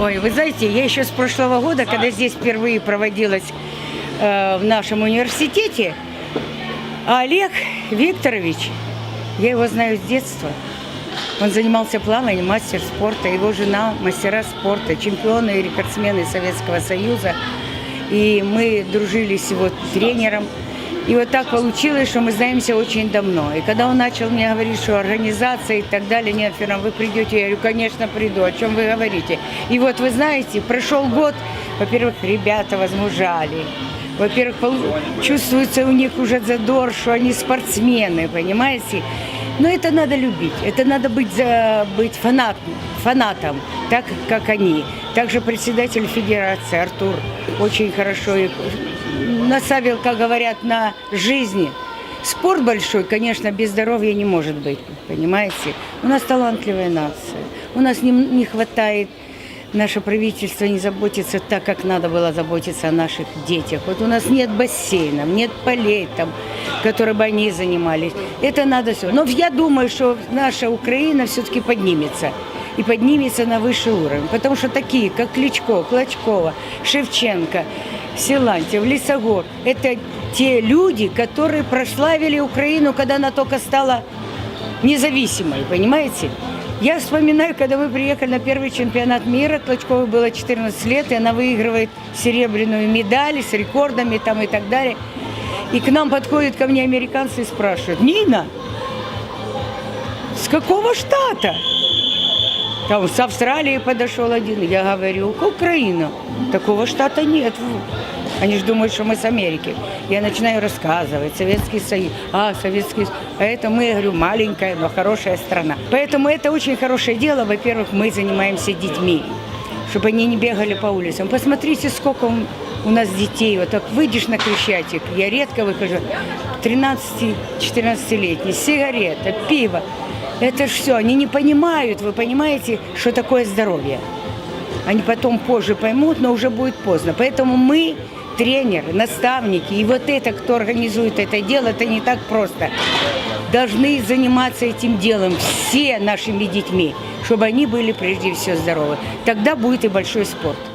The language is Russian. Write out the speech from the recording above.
Ой, вы знаете, я еще с прошлого года, когда здесь впервые проводилась э, в нашем университете, Олег Викторович, я его знаю с детства. Он занимался плаванием, мастер спорта, его жена мастера спорта, чемпионы и рекордсмены Советского Союза. И мы дружили с его тренером. И вот так получилось, что мы знаемся очень давно. И когда он начал мне говорить, что организация и так далее, нет, Ферран, вы придете, я говорю, конечно, приду, о чем вы говорите. И вот вы знаете, прошел год, во-первых, ребята возмужали, во-первых, чувствуется у них уже задор, что они спортсмены, понимаете? Но это надо любить, это надо быть, за- быть фанатом, фанатом, так как они. Также председатель федерации Артур очень хорошо их наставил, как говорят, на жизни. Спорт большой, конечно, без здоровья не может быть, понимаете? У нас талантливая нация, у нас не, не хватает Наше правительство не заботится так, как надо было заботиться о наших детях. Вот у нас нет бассейнов, нет полей там, которые бы они занимались. Это надо все. Но я думаю, что наша Украина все-таки поднимется. И поднимется на высший уровень. Потому что такие, как Кличко, Клочкова, Шевченко, Силантьев, Лисогор, это те люди, которые прославили Украину, когда она только стала независимой, понимаете? Я вспоминаю, когда мы приехали на первый чемпионат мира, Клочковой было 14 лет, и она выигрывает серебряную медаль с рекордами там и так далее. И к нам подходят ко мне американцы и спрашивают, Нина, с какого штата? Там с Австралии подошел один. Я говорю, Украина. Такого штата нет. Они же думают, что мы с Америки. Я начинаю рассказывать. Советский Союз. А, Советский Союз. А это мы, я говорю, маленькая, но хорошая страна. Поэтому это очень хорошее дело. Во-первых, мы занимаемся детьми, чтобы они не бегали по улицам. Посмотрите, сколько у- нас детей. Вот так выйдешь на Крещатик, я редко выхожу, 13-14-летний, сигарета, пиво. Это все, они не понимают, вы понимаете, что такое здоровье. Они потом позже поймут, но уже будет поздно. Поэтому мы, тренеры, наставники, и вот это, кто организует это дело, это не так просто. Должны заниматься этим делом все нашими детьми, чтобы они были прежде всего здоровы. Тогда будет и большой спорт.